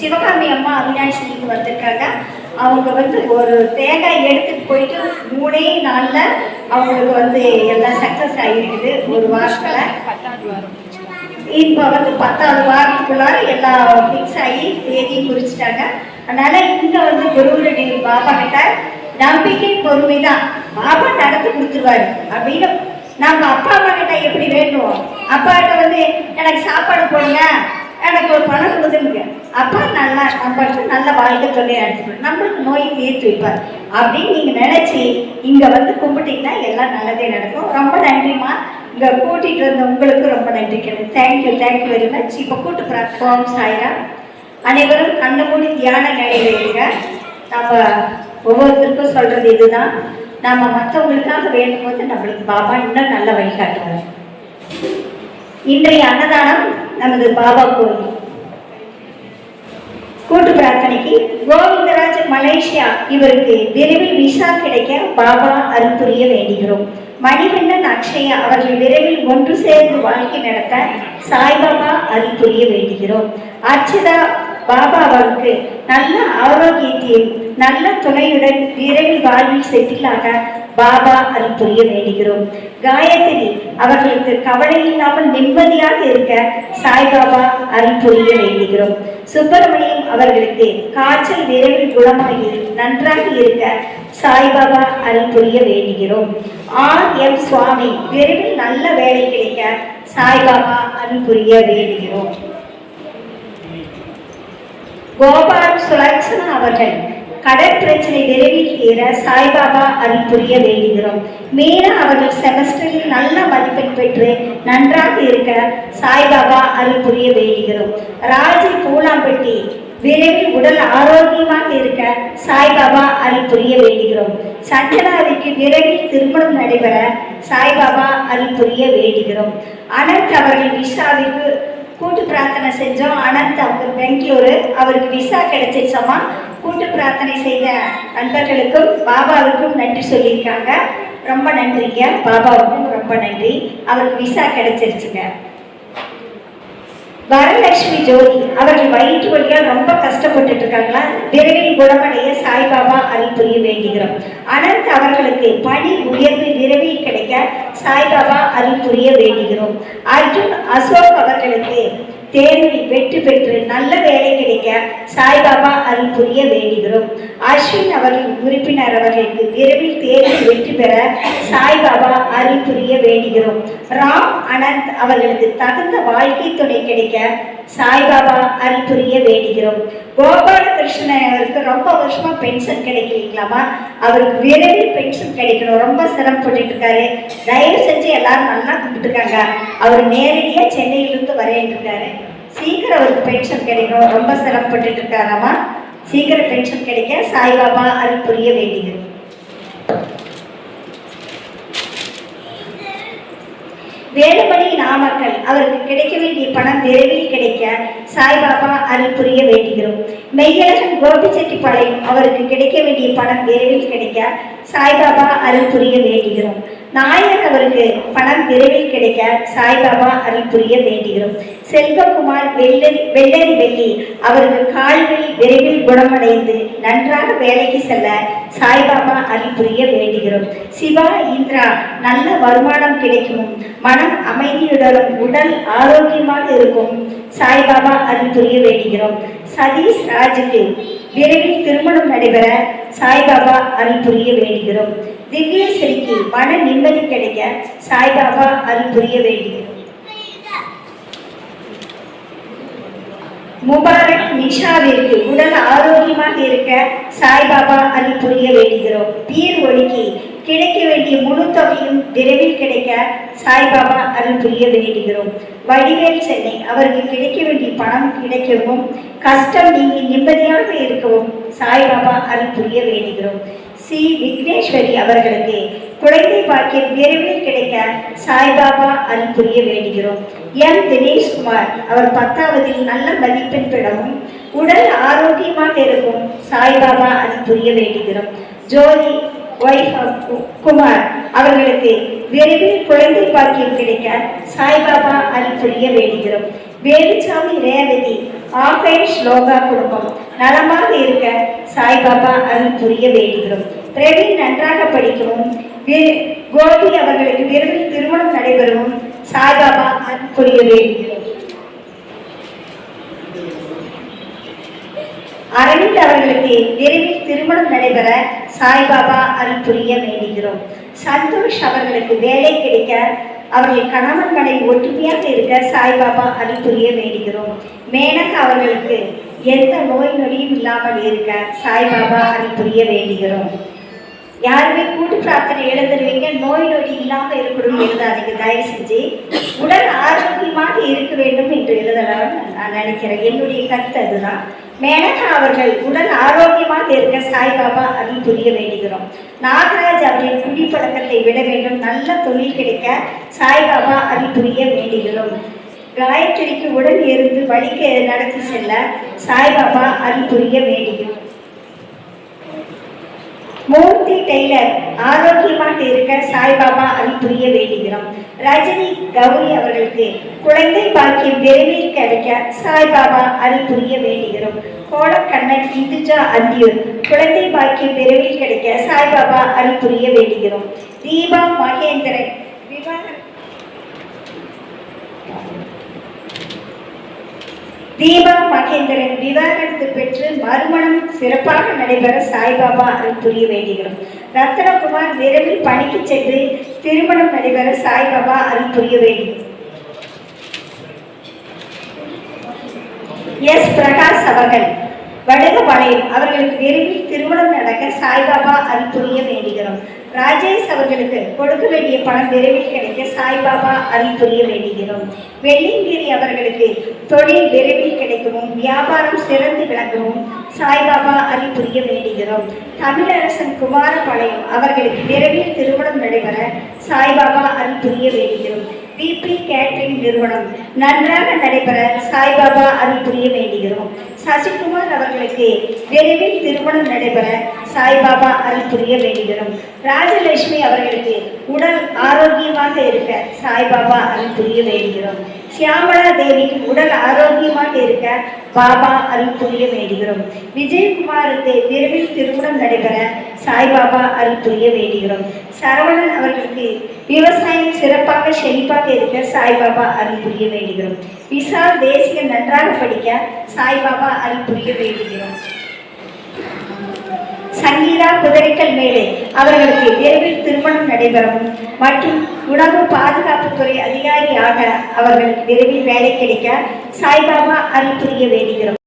சிவகாமி அம்மா அவினாஷிக்கு வந்திருக்காங்க. அவங்க வந்து ஒரு தேங்காய் எடுத்துட்டு போயிட்டு மூணே நாளில் அவங்களுக்கு வந்து எல்லாம் சக்சஸ் ஆகிருக்குது ஒரு வாரத்தில். இப்போ வந்து பத்தாவது வாரத்துக்குள்ளார எல்லாம் ஃபிக்ஸ் ஆகி தேதி குறிச்சிட்டாங்க. அதனால இங்கே வந்து குருவுடைய பாபா கிட்ட நம்பிக்கை பொறுமை தான் பாபா நடத்தி கொடுத்துருவாரு. அப்படின்னு நம்ம அப்பா அம்மா கிட்ட எப்படி வேண்டும் அப்பா கிட்ட வந்து எனக்கு சாப்பாடு போடுங்க. எனக்கு ஒரு பணம் கொடுத்துருங்க அப்பா நல்லா நம்மளுக்கு நல்ல வாழ்க்கை சொல்லி எடுத்துக்கணும் நம்மளுக்கு நோய் தீர்த்து வைப்பார். அப்படின்னு நீங்க நினைச்சு இங்க வந்து கும்பிட்டீங்கன்னா எல்லாம் நல்லதே நடக்கும். ரொம்ப நன்றிம்மா. இங்க கூட்டிட்டு வந்த உங்களுக்கு ரொம்ப நன்றி தேங்க்யூ தேங்க்யூ வெரி மச் இப்போ கூட்டு பிளாட்ஃபார்ம் சாயிரா. அனைவரும் கண்ண மூடி தியான நிலையில இருங்க. நம்ம ஒவ்வொருத்தருக்கும் சொல்றது இதுதான். நம்ம மற்றவங்களுக்காக வேண்டும் போது நம்மளுக்கு பாபா இன்னும் நல்ல வழிகாட்டுவார். இன்றைய அன்னதானம் நமது பாபா கோயில். கூட்டு பிரார்த்தனைக்கு கோவிந்தராஜ் மலேசியா இவருக்கு விரைவில் விசா கிடைக்க பாபா அருள் புரிய வேண்டுகிறோம். மணிவண்ணன் அக்ஷயா அவர்கள் விரைவில் ஒன்று சேர்ந்து வாழ்க்கை நடத்த சாய்பாபா அருள் புரிய வேண்டுகிறோம். அர்ச்சிதா பாபா அவருக்கு நல்ல ஆரோக்கியத்தையும் நல்ல துணையுடன் விரைவில் வாழ்வில் செட்டிலாக பாபா அருள் புரிய வேண்டுகிறோம். காயத்ரி அவர்களுக்கு கவலை இல்லாமல் நிம்மதியாக இருக்க சாய்பாபா அருள் புரிய வேண்டுகிறோம். சுப்பிரமணியம் அவர்களுக்கு காய்ச்சல் விரைவில் குணமாகி நன்றாக இருக்க சாய்பாபா அருள் புரிய வேண்டுகிறோம். ஆர் எம் சுவாமி விரைவில் நல்ல வேலை கிடைக்க சாய்பாபா அருள் புரிய வேண்டுகிறோம். கோபால் சுலட்சணா அவர்கள் கடன் பிரச்சனை விரைவில் தீர சாய்பாபா அருள் புரிய வேண்டுகிறோம். மேலும் அவர்கள் செமஸ்டரில் நல்ல மதிப்பெண் பெற்று நன்றாக இருக்க சாய்பாபா அருள் புரிய வேண்டுகிறோம். ராஜி பூலாம்பட்டி விரைவில் உடல் ஆரோக்கியமாக இருக்க சாய்பாபா அருள் புரிய வேண்டுகிறோம். சஞ்சனாவிற்கு விரைவில் திருமணம் நடைபெற சாய்பாபா அருள் புரிய வேண்டுகிறோம். அனந்த் அவர்கள் விசாவிற்கு கூட்டு பிரார்த்தனை செஞ்சோம். அனந்த் அவர் பெங்களூரு. அவருக்கு விசா கிடைச்சிச்சோமா கூட்டு பிரார்த்தனை செய்த நண்பர்களுக்கும் பாபாவுக்கும் நன்றி சொல்லியிருக்காங்க. ரொம்ப நன்றிங்க. பாபாவுக்கும் ரொம்ப நன்றி. அவருக்கு விசா கிடைச்சிருச்சுங்க. வரலட்சுமி ஜோதி அவர்கள் வயிற்று வழியாக ரொம்ப இருக்காங்களா? விரைவில் குணமடைய சாய்பாபா அருள் புரிய வேண்டுகிறோம். அனந்த் அவர்களுக்கு பணி உயர்வு விரைவில் கிடைக்க சாய்பாபா அருள் புரிய வேண்டுகிறோம். அர்ஜுன் அசோக் அவர்களுக்கு தேர்வில் வெற்றி பெற்று நல்ல வேலை கிடைக்க சாய்பாபா அருள் புரிய வேண்டுகிறோம். அஸ்வின் அவர்கள் உறுப்பினர் அவர்களுக்கு விரைவில் தேர்வில் வெற்றி பெற சாய்பாபா அருள் புரிய வேண்டுகிறோம். ராம் அனந்த் அவர்களுக்கு தகுந்த வாழ்க்கை துணை கிடைக்க சாய்பாபா அருள் புரிய வேண்டுகிறோம். கோபாலகிருஷ்ணன் அவருக்கு ரொம்ப வருஷமா பென்ஷன் கிடைக்கலீங்களாமா அவருக்கு விரைவில் பென்ஷன் கிடைக்கணும். ரொம்ப சிரமப்பட்டு இருக்காரு தயவு செஞ்சு எல்லாரும் நல்லா கும்பிட்டுருக்காங்க அவர் நேரடியா சென்னையிலிருந்து வரேன் இருக்காரு சீக்கிரம் அவருக்கு பென்ஷன் கிடைக்கும். ரொம்ப சிரமப்பட்டுட்டு இருக்காராமா சீக்கிரம் பென்ஷன் கிடைக்க சாய்பாபா அருள் புரிய வேண்டுகிறோம் வேலுமணி நாமக்கல். அவருக்கு கிடைக்க வேண்டிய பணம் விரைவில் கிடைக்க சாய்பாபா அருள் புரிய வேண்டுகிறோம். மெய்யழகன் கோபிச்செட்டிப்பாளையம் அவருக்கு கிடைக்க வேண்டிய பணம் விரைவில் கிடைக்க சாய்பாபா அருள் புரிய வேண்டுகிறோம். நாயர் அவருக்கு பணம் விரைவில் கிடைக்க சாய்பாபா அருள் புரிய வேண்டுகிறோம். செல்வகுமார் வெள்ளரி வெள்ளரி வெள்ளி அவரது கால்களில் விரைவில் குணமடைந்து நன்றாக வேலைக்கு செல்ல சாய்பாபா அருள் புரிய வேண்டுகிறோம். சிவா இந்திரா நல்ல வருமானம் கிடைக்கும். மனம் அமைதியுடனும் உடல் ஆரோக்கியமாக இருக்கும். சாய்பாபா அருள் புரிய வேண்டுகிறோம். சதீஷ் ராஜுக்கு விரைவில் திருமணம் நடைபெற சாய்பாபா அருள் புரிய வேண்டுகிறோம். திவ்யஸ்ரீக்கு மன நிம்மதி கிடைக்க சாய்பாபா அருள் புரிய வேண்டுகிறோம். முபாரக் நிஷாவிற்கு உடல் ஆரோக்கியமாக இருக்க சாய்பாபா அருள் புரிய வேண்டுகிறோம். பீர் ஒழுக்கி கிடைக்க வேண்டிய முழு தொகையும் விரைவில் கிடைக்க சாய்பாபா அருள் புரிய வேண்டுகிறோம். வடிவேல் சென்னை அவருக்கு கிடைக்க வேண்டிய பணம் கிடைக்கவும் கஷ்டம் நீங்கி நிம்மதியாக இருக்கவும் சாய்பாபா அருள் புரிய வேண்டுகிறோம். சி. விக்னேஸ்வரி அவர்களுக்கு குழந்தை பாக்கியம் விரைவில் கிடைக்க சாய்பாபா அருள் புரிய வேண்டுகிறோம். எம். தினேஷ்குமார் அவர் பத்தாவதில் நல்ல மதிப்பெண் பெறவும் உடல் ஆரோக்கியமாக இருக்கும் சாய்பாபா அருள் புரிய வேண்டுகிறோம். ஜோதி குமார் அவர்களுக்கு விரைவில் குழந்தை பாக்கியம் கிடைக்க சாய்பாபா அருள் புரிய வேண்டுகிறோம். வேலுச்சாமி ரேவதி ஆபேஷ் லோகா குடும்பம் நலமாக இருக்க சாய்பாபா அருள் புரிய வேண்டுகிறோம். பிரவீன் நன்றாக படிக்கவும் கோபி அவர்களுக்கு விரைவில் திருமணம் நடைபெறவும் சாய்பாபா அருள் புரிய வேண்டுகிறோம். அரவிந்த் அவர்களுக்கு விரைவில் திருமணம் நடைபெற சாய்பாபா அருள் புரிய வேண்டுகிறோம். சந்தோஷ் அவர்களுக்கு வேலை கிடைக்க அவர்கள் கணவன் மனைவி ஒற்றுமையாக இருக்க சாய்பாபா அருள் புரிய வேண்டுகிறோம். மேனக அவர்களுக்கு எந்த நோய் நொடியும் இல்லாமல் இருக்க சாய்பாபா அருள் புரிய வேண்டுகிறோம். யாருமே கூட்டு பிரார்த்தனை எழுந்துருவீங்க நோய் நொடி இல்லாமல் இருக்கணும் எழுதாதீங்க தயவு செஞ்சு உடல் ஆரோக்கியமாக இருக்க வேண்டும் என்று எழுதலாம் நான் நினைக்கிறேன். என்னுடைய கருத்து அதுதான். மேனகா அவர்கள் உடல் ஆரோக்கியமாக இருக்க சாய்பாபா அருள் புரிய வேண்டுகிறோம் நாகராஜ் அவர்களின் குடிப்பழக்கத்தை விட வேண்டும். நல்ல தொழில் கிடைக்க சாய்பாபா அருள் புரிய வேண்டுகிறோம் காயத்ரிக்கு உடல் இருந்து வழிக்கு நடத்தி செல்ல சாய்பாபா அருள் புரிய வேண்டுகிறோம் மூர்த்தி டெய்லர் ஆரோக்கியமாக இருக்க சாய்பாபா அருள் புரிய வேண்டுகிறோம். ரஜினி கௌரி அவர்களுக்கு குழந்தை பாக்கியம் விரைவில் கிடைக்க சாய்பாபா அருள் புரிய வேண்டுகிறோம். கோலக்கண்ணன் இந்துஜா அந்தியூர் குழந்தை பாக்கியம் விரைவில் கிடைக்க சாய்பாபா அருள் புரிய வேண்டுகிறோம். தீபா மகேந்திரன் விவாக தீபா மகேந்திரன் விவாக மறுமணம் சிறப்பாக நடைபெற சாய்பாபா அருள் புரிய வேண்டுகிறோம். ரத்னகுமார் விரைவில் பணிக்கு சென்று திருமணம் நடைபெற சாய்பாபா அருள் புரிய வேண்டும். எஸ். பிரகாஷ் அவர்கள் வடுகபாளையம் அவர்களுக்கு விரைவில் திருமணம் நடக்க சாய்பாபா அருள் புரிய வேண்டுகிறோம். ராஜேஷ் அவர்களுக்கு கொடுக்க வேண்டிய பணம் விரைவில் கிடைக்க சாய்பாபா அருள் புரிய வேண்டுகிறோம். வெள்ளிங்கிரி அவர்களுக்கு தொழில் விரைவில் கிடைக்கவும் வியாபாரம் சிறந்து விளங்கவும் சாய்பாபா அருள் புரிய வேண்டுகிறோம். தமிழரசன் குமாரபாளையம் அவர்களுக்கு விரைவில் திருமணம் நடைபெற சாய்பாபா அருள் புரிய வேண்டுகிறோம். பிபி கேட்டரிங் நிறுவனம் நன்றாக நடைபெற சாய்பாபா அருள் புரிய வேண்டுகிறோம். சசிகுமார் அவர்களுக்கு விரைவில் திருமணம் நடைபெற சாய்பாபா அருள் புரிய வேண்டுகிறோம். ராஜலட்சுமி அவர்களுக்கு உடல் ஆரோக்கியமாக இருக்க சாய்பாபா அருள் புரிய வேண்டுகிறோம். சியாமலா தேவி உடல் ஆரோக்கியமாக இருக்க பாபா அருள் புரிய வேண்டுகிறோம். விஜயகுமாருக்கு விரைவில் திருமணம் நடைபெற சாய்பாபா அருள் புரிய வேண்டுகிறோம். சரவணன் அவர்களுக்கு விவசாயம் சிறப்பாக செழிப்பாக இருக்க சாய்பாபா அருள் புரிய வேண்டுகிறோம். விசால் தேசிய நன்றாக படிக்க சாய்பாபா அருள் புரிய வேண்டுகிறோம். சங்கீதா குதிரைக்கல் மேலே அவர்களுக்கு விரைவில் திருமணம் நடைபெறும் மற்றும் உணவு பாதுகாப்புத்துறை அதிகாரியாக அவர்களுக்கு விரைவில் வேலை கிடைக்க சாய்பாபா அறிவுரிய வேண்டுகிறோம்.